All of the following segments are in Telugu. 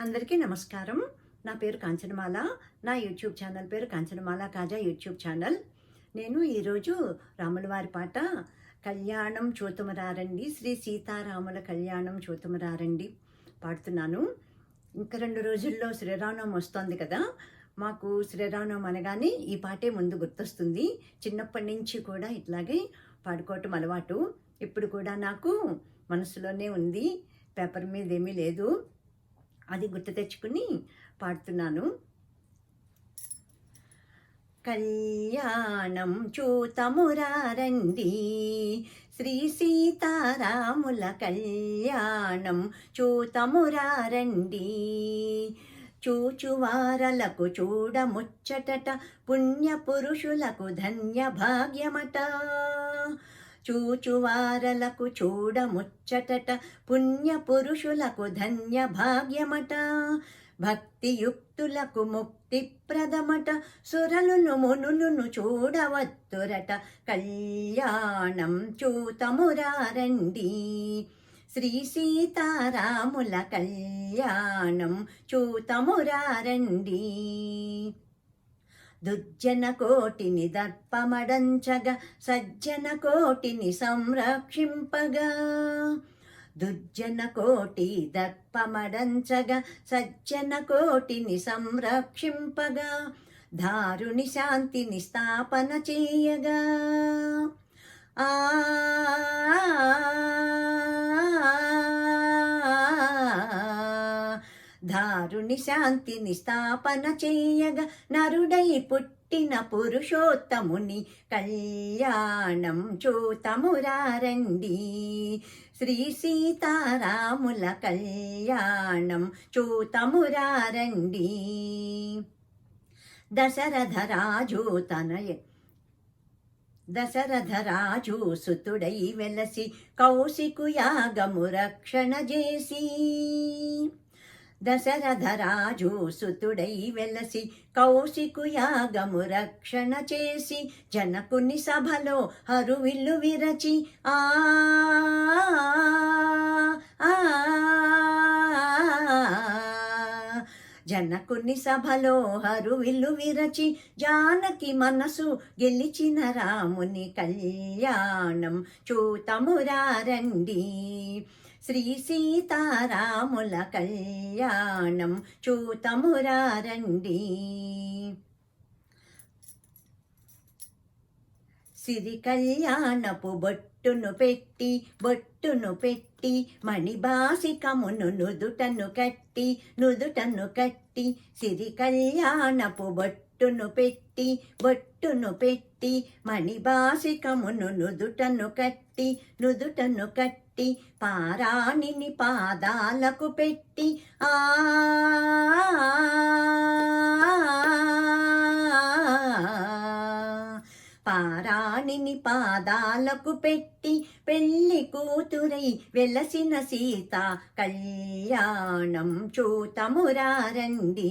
అందరికీ నమస్కారం. నా పేరు కాంచనమాల. నా యూట్యూబ్ ఛానల్ పేరు కాంచనమాల కాజా యూట్యూబ్ ఛానల్. నేను ఈరోజు రాములవారి పాట కళ్యాణం చూతుమరారండి శ్రీ సీతారాముల కళ్యాణం చూతుమరారండి పాడుతున్నాను. ఇంకా రెండు రోజుల్లో శ్రీరామం వస్తోంది కదా మాకు శ్రీరామం అనగానే ఈ పాటే ముందు గుర్తొస్తుంది. చిన్నప్పటి నుంచి కూడా ఇట్లాగే పాడుకోవటం అలవాటు. ఇప్పుడు కూడా నాకు మనసులోనే ఉంది. పేపర్ మీద ఏమీ లేదు. అది గుర్తు తెచ్చుకుని పాడుతున్నాను. కళ్యాణం చూతమురారండి. శ్రీ సీతారాముల కళ్యాణం చూతమురారండి. చూచువారలకు చూడముచ్చటట పుణ్య పురుషులకు ధన్య భాగ్యమట చూచువారలకు చూడముచ్చటట పుణ్య పురుషులకు ధన్య భాగ్యమట భక్తియుక్తులకు ముక్తిప్రదమట సురలును మునులును చూడవత్తురట. కళ్యాణం చూతమురారండి. శ్రీ సీతారాముల కళ్యాణం చూతమురారండి. దుర్జన కోటిని దర్పమడంచగా సజ్జన కోటిని సంరక్షింపగా. దుర్జన కోటి దర్పమడంచగా సజ్జన కోటిని సంరక్షింపగా. దారుని శాంతిని స్థాపన చేయగా. ఆ నరుని శాంతిని స్థాపన చేయగా నరుడై పుట్టిన పురుషోత్తముని కళ్యాణం చూతమురారండి. శ్రీ సీతారాముల కళ్యాణం చూతమురారండి. దశరథ రాజు తనయ దశరథ రాజు సుతుడై వెలసి కౌశికు యాగము రక్షణ చేసి. దశరథరాజు సుతుడై వెలసి కౌశికు యాగము రక్షణ చేసి జనకుని సభలో హరువిల్లు విరచి ఆ ఆ, జనకుని సభలో హరువిల్లు విరచి జానకి మనసు గెలిచిన రాముని కళ్యాణం చూతమురారండి. శ్రీ సీతారాముల కళ్యాణం చూతమురారండి. సిరి కళ్యాణపు బొట్టును పెట్టి బొట్టును పెట్టి మణిబాసికమును నుదుటను కట్టి నుదుటను కట్టి సిరి కళ్యాణపు బొట్టు బొట్టును పెట్టి బొట్టును పెట్టి మణిబాసికమును నుదుటను కట్టి నుదుటను కట్టి పారాణిని పాదాలకు పెట్టి ఆ పారాణిని పాదాలకు పెట్టి పెళ్ళి కూతురై వెలసిన సీత కళ్యాణం చూతమురారండి.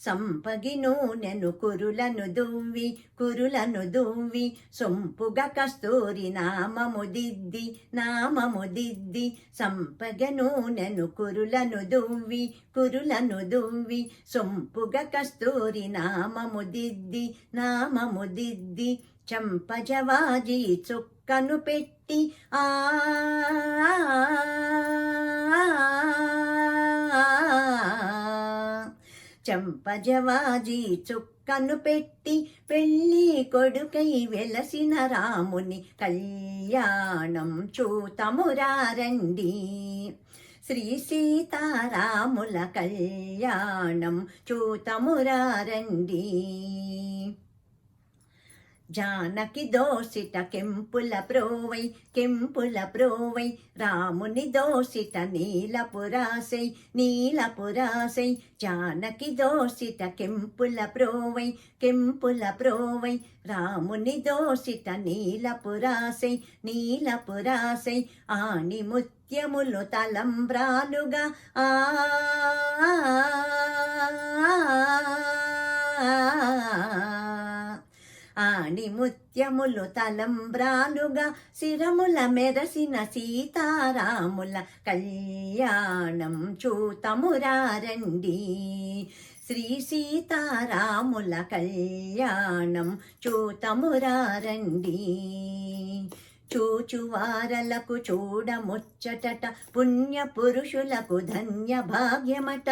సంపగి నూనెను కురులను దువ్వి కురులను దువ్వి సొంపుగా కస్తూరి నామము దిద్ది నామము దిద్ది సంపగ నూనెను కురులను దువ్వి కురులను దువ్వి సొంపుగా కస్తూరి నామము దిద్ది నామము దిద్ది చంపజవాజీ చుక్కను పెట్టి ఆ చంపజవాజీ చుక్కను పెట్టి పెళ్ళి కొడుకై వెలసిన రాముని కళ్యాణం చూతమురారండి. శ్రీ సీతారాముల కళ్యాణం చూతమురారండి. జానకి దోషిట కెంపుల ప్రోవై కెంపుల ప్రోవై. రాముని దోసిట నీలపురాసై నీలపురాసై జానకి దోషిట కెంపుల ప్రోవై కెంపుల ప్రోవై. రాముని దోషిత నీలపురాసై నీలపురాసై ఆని ముత్యములు తలంబ్రాలుగా ఆ ఆణి ముత్యములు తలంబ్రాలుగా శిరముల మెరసిన సీతారాముల కళ్యాణం చూతమురారండి. శ్రీ సీతారాముల కళ్యాణం చూతమురారండి. చూచువారలకు చూడముచ్చటట పుణ్య పురుషులకు ధన్య భాగ్యమట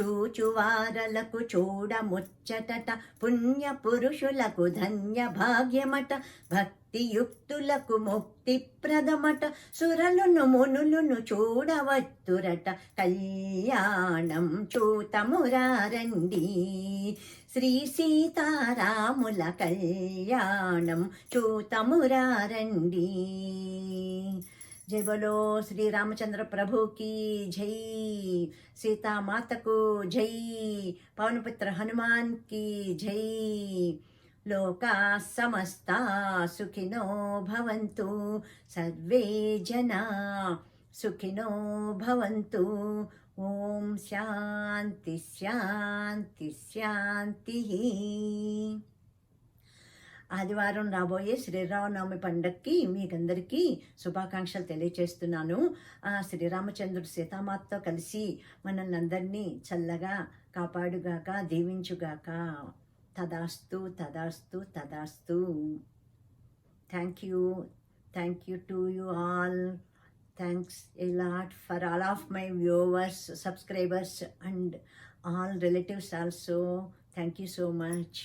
చూచువారలకు చూడముచ్చటట పుణ్య పురుషులకు ధన్య భాగ్యమట భక్తియుక్తులకు ముక్తి ప్రదమట సురలును మునులును చూడవత్తురట కళ్యాణం చూతమురారండి. శ్రీ సీతారాముల కళ్యాణం చూతమురారండి. జై బలో శ్రీరామచంద్ర ప్రభుకి జై. సీతామాతకు జై. పవనపుత్ర హనుమాన్కి జై. లోకా సమస్తా సుఖినో భవంతు. సర్వే జనా సుఖినో భవంతు. ఓం శాంతి శాంతి శాంతి. ఆదివారం రాబోయే శ్రీరామనవమి పండక్కి మీకందరికీ శుభాకాంక్షలు తెలియచేస్తున్నాను. శ్రీరామచంద్రుడు సీతామాతతో కలిసి మనల్ని అందరినీ చల్లగా కాపాడుగాక దీవించుగాక. తదాస్తు తదాస్తు తదాస్తు. Thank you thank you to you all thanks a lot for all of my viewers subscribers and all relatives also thank you so much